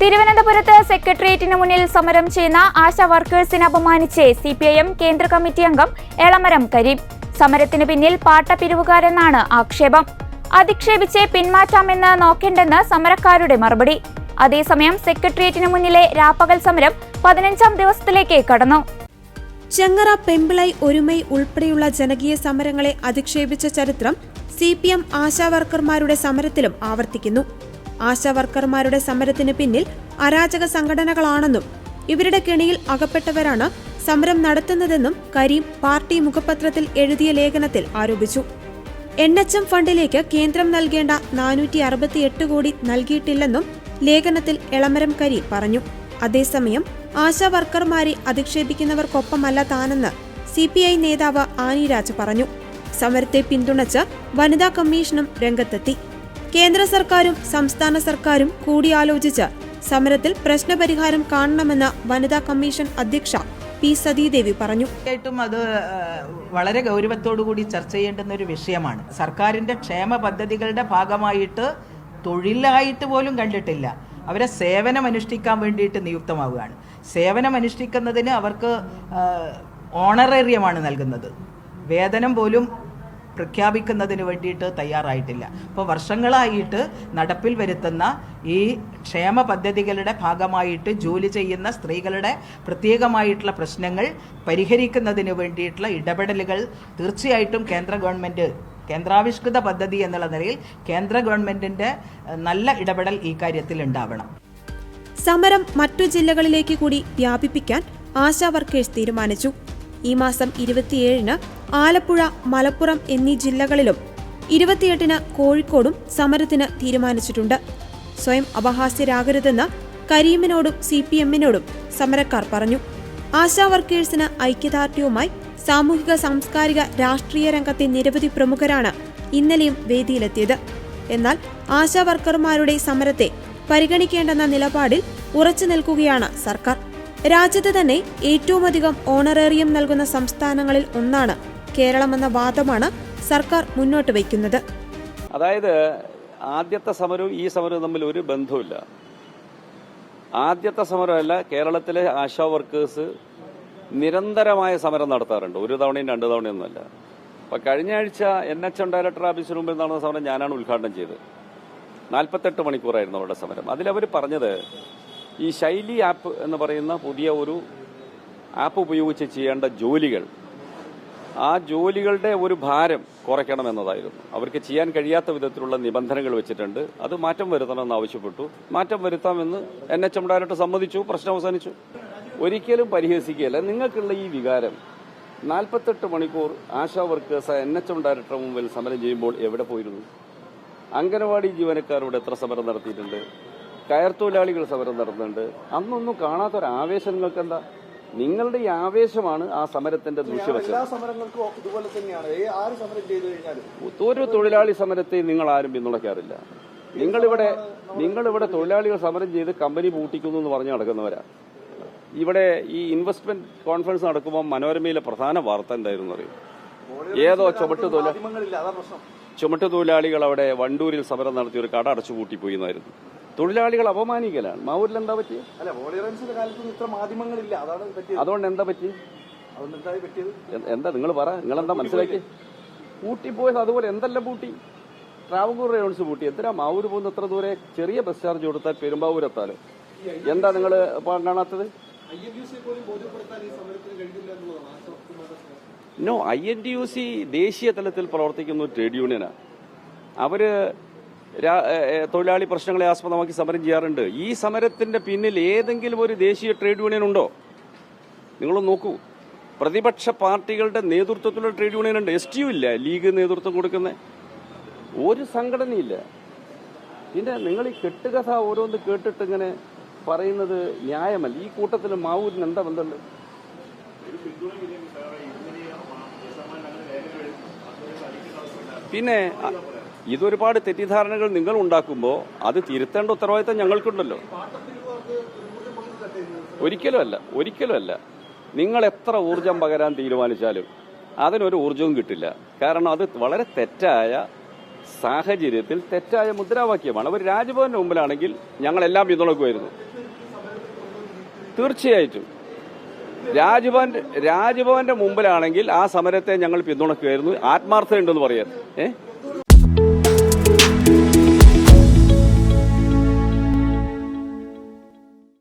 തിരുവനന്തപുരത്ത് സെക്രട്ടേറിയറ്റിന് മുന്നിൽ സമരം ചെയ്യുന്ന ആശാ വർക്കേഴ്സിനെ അപമാനിച്ച് സി പി ഐ എം കേന്ദ്ര കമ്മിറ്റി അംഗം എളമരം കരീം. സമരത്തിന് പിന്നിൽ പാട്ടപ്പിരിവുകാരെന്നാണ് ആക്ഷേപം. അധിക്ഷേപിച്ച് പിന്മാറ്റാമെന്ന് നോക്കേണ്ടെന്ന് സമരക്കാരുടെ മറുപടി. അതേസമയം സെക്രട്ടേറിയറ്റിന് മുന്നിലെ രാപ്പകൽ സമരം പതിനഞ്ചാം ദിവസത്തിലേക്ക് കടന്നു. ചെങ്ങറ പെമ്പിളൈ ഒരുമൈ ഉൾപ്പെടെയുള്ള ജനകീയ സമരങ്ങളെ അധിക്ഷേപിച്ച ചരിത്രം സി പി എം ആശാവർക്കർമാരുടെ സമരത്തിലും ആവർത്തിക്കുന്നു. ആശാവർക്കർമാരുടെ സമരത്തിന് പിന്നിൽ അരാജക സംഘടനകളാണെന്നും ഇവരുടെ കെണിയിൽ അകപ്പെട്ടവരാണ് സമരം നടത്തുന്നതെന്നും കരീം പാർട്ടി മുഖപത്രത്തിൽ എഴുതിയ ലേഖനത്തിൽ ആരോപിച്ചു. എൻ എച്ച് എം ഫണ്ടിലേക്ക് കേന്ദ്രം നൽകേണ്ട നാനൂറ്റി അറുപത്തിയെട്ട് കോടി നൽകിയിട്ടില്ലെന്നും ലേഖനത്തിൽ എളമരം കരി പറഞ്ഞു. അതേസമയം ആശാ വർക്കർമാരെ അധിക്ഷേപിക്കുന്നവർക്കൊപ്പമല്ല താനെന്ന് സി പി ഐ നേതാവ് ആനിരാജ് പറഞ്ഞു. സമരത്തെ പിന്തുണച്ച് വനിതാ കമ്മീഷനും രംഗത്തെത്തി. കേന്ദ്ര സർക്കാരും സംസ്ഥാന സർക്കാരും കൂടിയാലോചിച്ച് സമരത്തിൽ പ്രശ്നപരിഹാരം കാണണമെന്ന് വനിതാ കമ്മീഷൻ അധ്യക്ഷ പി സതീദേവി പറഞ്ഞു. ഏറ്റവും അത് വളരെ കൂടി ചർച്ച ചെയ്യേണ്ടുന്ന ഒരു വിഷയമാണ്. സർക്കാരിന്റെ ക്ഷേമ പദ്ധതികളുടെ ഭാഗമായിട്ട് തൊഴിലായിട്ട് പോലും കണ്ടിട്ടില്ല. അവരെ സേവനം അനുഷ്ഠിക്കാൻ വേണ്ടിയിട്ട് നിയുക്തമാവുകയാണ്. സേവനം അനുഷ്ഠിക്കുന്നതിന് അവർക്ക് ഓണറേറിയമാണ് നൽകുന്നത്. വേതനം പോലും പ്രഖ്യാപിക്കുന്നതിന് വേണ്ടിയിട്ട് തയ്യാറായിട്ടില്ല. അപ്പോൾ വർഷങ്ങളായിട്ട് നടപ്പിൽ വരുത്തുന്ന ഈ ക്ഷേമ പദ്ധതികളുടെ ഭാഗമായിട്ട് ജോലി ചെയ്യുന്ന സ്ത്രീകളുടെ പ്രത്യേകമായിട്ടുള്ള പ്രശ്നങ്ങൾ പരിഹരിക്കുന്നതിന് വേണ്ടിയിട്ടുള്ള ഇടപെടലുകൾ തീർച്ചയായിട്ടും കേന്ദ്ര ഗവൺമെന്റ് കേന്ദ്രാവിഷ്കൃത പദ്ധതി എന്നുള്ള നിലയിൽ കേന്ദ്ര ഗവൺമെന്റിന്റെ നല്ല ഇടപെടൽ ഈ കാര്യത്തിൽ ഉണ്ടാവണം. സമരം മറ്റു ജില്ലകളിലേക്ക് കൂടി വ്യാപിപ്പിക്കാൻ ആശാ വർക്കേഴ്സ് തീരുമാനിച്ചു. ഈ മാസം ഇരുപത്തിയേഴിന് ആലപ്പുഴ മലപ്പുറം എന്നീ ജില്ലകളിലും ഇരുപത്തിയെട്ടിന് കോഴിക്കോടും സമരത്തിന് തീരുമാനിച്ചിട്ടുണ്ട്. സ്വയം അപഹാസ്യരാകരുതെന്ന് കരീമിനോടും സി പി എമ്മിനോടും സമരക്കാർ പറഞ്ഞു. ആശാ വർക്കേഴ്സിന് ഐക്യദാർഢ്യവുമായി സാമൂഹിക സാംസ്കാരിക രാഷ്ട്രീയ രംഗത്തെ നിരവധി പ്രമുഖരാണ് ഇന്നലെയും വേദിയിലെത്തിയത്. എന്നാൽ ആശാ വർക്കർമാരുടെ സമരത്തെ പരിഗണിക്കേണ്ടെന്ന നിലപാടിൽ ഉറച്ചു നിൽക്കുകയാണ് സർക്കാർ. രാജ്യത്ത് തന്നെ ഏറ്റവുമധികം ഓണറേറിയം നൽകുന്ന സംസ്ഥാനങ്ങളിൽ ഒന്നാണ് കേരളമെന്ന വാദമാണ് സർക്കാർ മുന്നോട്ട് വയ്ക്കുന്നത്. അതായത് ആദ്യത്തെ സമരവും ഈ സമരവും തമ്മിൽ ഒരു ബന്ധവുമില്ല. ആദ്യത്തെ സമരമല്ല കേരളത്തിലെ ആശാ വർക്കേഴ്സ് നിരന്തരമായ സമരം നടത്താറുണ്ട്. ഒരു തവണയും രണ്ട് തവണയൊന്നുമല്ല. അപ്പൊ കഴിഞ്ഞ ആഴ്ച എൻ എച്ച് എം ഡയറക്ടർ ഓഫീസിന് മുമ്പിൽ നടന്ന സമരം ഞാനാണ് ഉദ്ഘാടനം ചെയ്തത്. നാൽപ്പത്തെട്ട് മണിക്കൂറായിരുന്നു അവരുടെ സമരം. അതിലവർ പറഞ്ഞത് ഈ ശൈലി ആപ്പ് എന്ന് പറയുന്ന പുതിയ ഒരു ആപ്പ് ഉപയോഗിച്ച് ചെയ്യേണ്ട ജോലികൾ ആ ജോലികളുടെ ഒരു ഭാരം കുറയ്ക്കണമെന്നതായിരുന്നു. അവർക്ക് ചെയ്യാൻ കഴിയാത്ത വിധത്തിലുള്ള നിബന്ധനകൾ വെച്ചിട്ടുണ്ട്. അത് മാറ്റം വരുത്തണമെന്ന് ആവശ്യപ്പെട്ടു. മാറ്റം വരുത്താമെന്ന് എൻ എച്ച് എം ഡയറക്ടർ സമ്മതിച്ചു പ്രശ്നം അവസാനിച്ചു. ഒരിക്കലും പരിഹസിക്കുകയല്ല. നിങ്ങൾക്കുള്ള ഈ വികാരം നാൽപ്പത്തെട്ട് മണിക്കൂർ Asha workers N H M director മുമ്പിൽ സമരം ചെയ്യുമ്പോൾ എവിടെ പോയിരുന്നു? അംഗനവാടി ജീവനക്കാരോട് എത്ര സമരം നടത്തിയിട്ടുണ്ട്? കയർ തൊഴിലാളികൾ സമരം നടത്തുന്നുണ്ട്. അന്നൊന്നും കാണാത്തൊരു ആവേശം നിങ്ങൾക്ക് എന്താ? നിങ്ങളുടെ ഈ ആവേശമാണ് ആ സമരത്തിന്റെ കഴിഞ്ഞാലും? ഒരു തൊഴിലാളി സമരത്തെ നിങ്ങൾ ആരും പിന്തുണയ്ക്കാറില്ല. നിങ്ങളിവിടെ നിങ്ങളിവിടെ തൊഴിലാളികൾ സമരം ചെയ്ത് കമ്പനി പൂട്ടിക്കുന്നു എന്ന് പറഞ്ഞു നടക്കുന്നവരാ. ഇവിടെ ഈ ഇൻവെസ്റ്റ്മെന്റ് കോൺഫറൻസ് നടക്കുമ്പോൾ മനോരമയിലെ പ്രധാന വാർത്ത എന്തായിരുന്നു അറിയും? ഏതോ ചുമട്ട് തൊഴിലാളി ചുമട്ട് തൊഴിലാളികൾ അവിടെ വണ്ടൂരിൽ സമരം നടത്തി ഒരു കട അടച്ചു പൂട്ടിപ്പോയി എന്നായിരുന്നു. തൊഴിലാളികൾ അപമാനിക്കലാണ്. മാവൂരിൽ എന്താ പറ്റി അല്ല വോളിയറൻസിന്റെ കാലത്തൊന്നും ഇത്ര മാധ്യമങ്ങളില്ല. അതാണ് പറ്റിയത്. അതുകൊണ്ട് എന്താ പറ്റി എന്താ നിങ്ങൾ പറ. നിങ്ങൾ എന്താ മനസ്സിലാക്കി പൂട്ടിപ്പോയത് അതുപോലെ എന്തെല്ലാം പൂട്ടി? ട്രാവൻകൂർ റയോൺസ് പൂട്ടി. എന്തിനാ മാവൂര് പോകുന്ന എത്ര ദൂരെ ചെറിയ ബസ് ചാർജ് കൊടുത്താൽ പെരുമ്പാവൂർ എത്താൽ എന്താ നിങ്ങൾ കാണാത്തത്? No I N T U C ദേശീയ തലത്തിൽ പ്രവർത്തിക്കുന്ന ഒരു ട്രേഡ് യൂണിയനാണ് അവർ തൊഴിലാളി പ്രശ്നങ്ങളെ ആസ്പദമാക്കി സമരം ചെയ്യാറുണ്ട്. ഈ സമരത്തിന്റെ പിന്നിൽ ഏതെങ്കിലും ഒരു ദേശീയ ട്രേഡ് യൂണിയൻ ഉണ്ടോ? നിങ്ങൾ നോക്കൂ. പ്രതിപക്ഷ പാർട്ടികളുടെ നേതൃത്വത്തിലുള്ള ട്രേഡ് യൂണിയൻ ഉണ്ട്. എസ് ടി ഇല്ല ലീഗ് നേതൃത്വം കൊടുക്കുന്ന. ഒരു സംഘടനയില്ല. പിന്നെ നിങ്ങൾ ഈ കെട്ടുകഥ ഓരോന്ന് കേട്ടിട്ട് ഇങ്ങനെ പറയുന്നത് ന്യായമല്ല. ഈ കൂട്ടത്തിൽ മാവൂരിന് എന്താ ബന്ധമുണ്ട്? പിന്നെ ഇതൊരുപാട് തെറ്റിദ്ധാരണകൾ നിങ്ങൾ ഉണ്ടാക്കുമ്പോൾ അത് തിരുത്തേണ്ട ഉത്തരവാദിത്തം ഞങ്ങൾക്കുണ്ടല്ലോ. ഒരിക്കലും അല്ല ഒരിക്കലും അല്ല. നിങ്ങൾ എത്ര ഊർജം പകരാൻ തീരുമാനിച്ചാലും അതിനൊരു ഊർജവും കിട്ടില്ല. കാരണം അത് വളരെ തെറ്റായ സാഹചര്യത്തിൽ തെറ്റായ മുദ്രാവാക്യമാണ്. അവർ രാജ്ഭവന്റെ മുമ്പിലാണെങ്കിൽ ഞങ്ങളെല്ലാം പിന്തുണക്കുമായിരുന്നു. തീർച്ചയായിട്ടും. രാജ്ഭവന്റെ രാജ്ഭവന്റെ മുമ്പിലാണെങ്കിൽ ആ സമരത്തെ ഞങ്ങൾ പിന്തുണക്കുമായിരുന്നു. ആത്മാർത്ഥതയുണ്ടെന്ന് പറയാൻ ഏ?